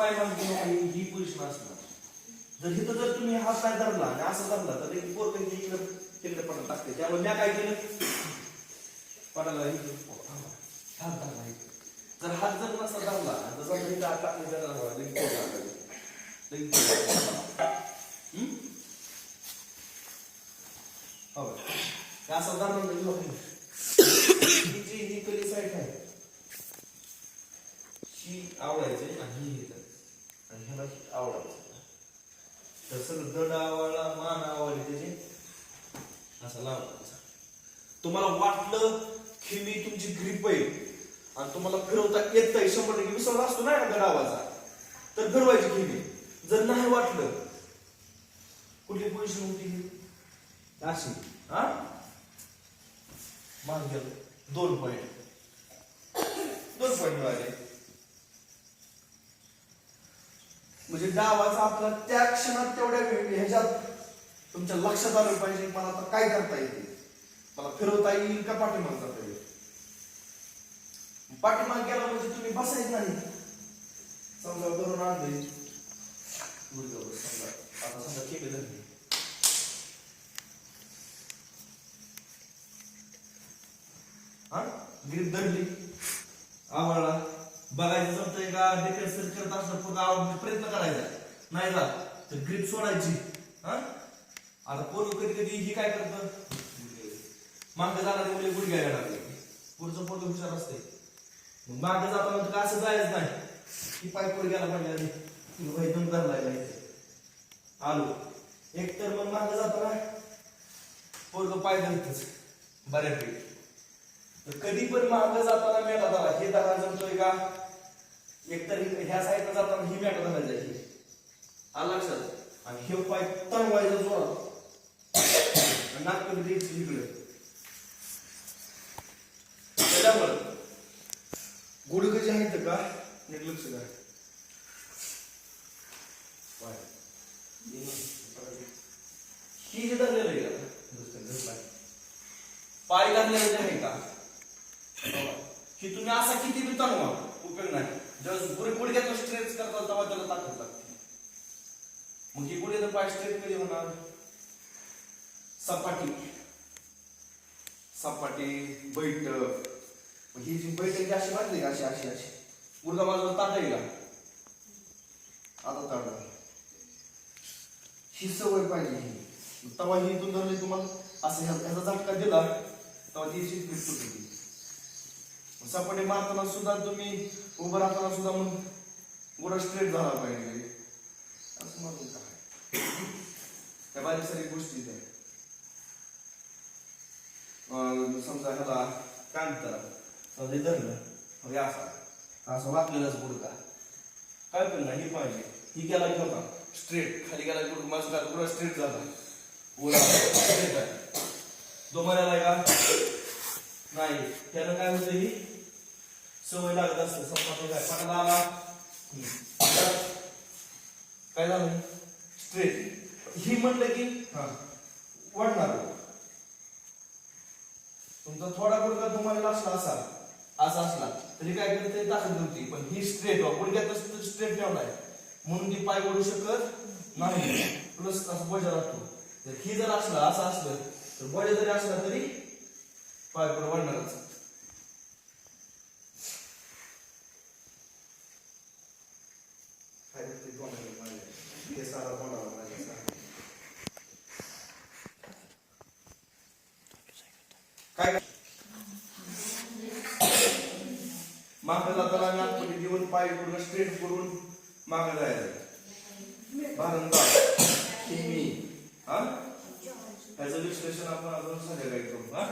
पाय ही ही पोझिशन असणार जर इथं जर तुम्ही हात पाय धरला आणि असं धरला तर एक पोर इकडे इकडे तिकडे पडत टाकते त्यामुळे मी काय केलं? पडायला हात धरला जर हात जर नसता धरला जसा तुम्ही हात टाकले तर हम्म? हो. म्हणजे ही जी ही कली साईड आहे ही आवडायची आणि ही इथं. आणि ह्याला ही आवडायचं तर सगळं दड आवडला मान आवडली त्याची असं लावायचा तुम्हाला वाटलं की मी तुमची ग्रीप आहे. आणि तुम्हाला फिरवता येत आहे शंभर टक्के विसरला असतो नाही ना गडावाचा. तर फिरवायची खेळी जर नाही वाटलं कुठली पोझिशन होती अशी हा? मान गेलं. दोन पॉईंट दोन पॉईंट मिळाले म्हणजे डावाचा आपला त्या क्षणात तेवढ्या वेळ ह्याच्यात तुमच्या लक्षात आलं पाहिजे मला आता काय करता येईल मला फिरवता येईल का पाठीमाग जाता येईल? पाठीमाग गेला म्हणजे तुम्ही बसायच नाही. समजा करून आणले गुडघ्यावर समजा. आता समजा केले धरले. हा? ग्रीप धरली. आवडला बघायचं जमतंय का? डिटेल करत असलं पूर्ण आवड प्रयत्न करायचा. नाही जात तर ग्रीप सोडायची. हा? आता पोरं कधी कधी ही काय करतं? मागं जाणारी मुले गुड घ्यायला लागले. पुढचं पोरग हुशार असते मग मागं जाताना तर असं जायचं नाही. की पाय पोर गेला पाहिजे आधी. तुला बाई दम धरलाय आलो. एक तर मग मागं जाताना पोरग पाय धरतच. बऱ्यापैकी. तर कधी पण मागं जाताना मेळा झाला हे धरा जमतोय का? एकतर ह्या साईडला जाताना ही मेटा धरायला जायची. आला लक्षात. आणि हे पाय तणवायचं जोरात. आणि नागपूर द्यायची इकडे. त्याच्यामुळं गुडघ जे आहेत का नीट लक्ष द्या. पाय. ही जे धरलेलं आहे का? पाय. घातलेलं जे आहे का? की तुम्ही असा किती बी तणवा उपयोग नाही. जेव्हा गुडे गुडघ्यात स्ट्रेच करतात तेव्हा त्याला ताकद लागते. मग ही गुडघ्यात पाय स्ट्रेच कधी होणार? सपाटी. सपाटी बैठक. मग ही जी बैठक अशी बांधली अशी अशी अशी. गुडघा बाजूला ताटा येईल आता ताटा ही सवय पाहिजे ही. तेव्हा ही इथून धरली तुम्हाला. असं ह्याचा झटका दिला तेव्हा ती अशी फिट तुटली सपाटी मारताना सुद्धा तुम्ही उभं राहताना सुद्धा मग गुडा स्ट्रेट झाला पाहिजे. असं माझं काय त्या बारीक सारी गोष्टी त्या समजा ह्याला म्हणतात समजा हे धरलं असा. असं वाकलेलाच गुडका काय पण नाही हे पाहिजे. ही गेला की होता. स्ट्रेट खाली गेला गुड माझं गुडा स्ट्रेट झाला. आला, straight आहे. तो म्हणाला का? नाही. त्यानं काय होतं ही? सवय लागत असते तो काय पाटाला आला. काय झालं स्ट्रेट ही म्हणलं की हा वाढणार तुमचा थोडा गुडघा तुम्हाला असला असा. असा असला. तरी काय करते ताकद होती. पण ही स्ट्रेट गुडघ्यात स्ट्रेट ठेवलाय म्हणून ती पाय ओढू शकत नाही. प्लस असं बजा लागतो. जर ही जर असला असं असलं तर बजा जरी असला तरी पाय पुढे वाढणारच. काय ते तोंडाला माझ्या. ते सारा तोंडाला माझ्या सारा. काय मागं जाताना नागपुरी देऊन पाय पूर्ण स्ट्रेट करून मागं जायचं भारंदार मी हा त्याचं विश्लेषण आपण अजून संध्याकाळी करू हा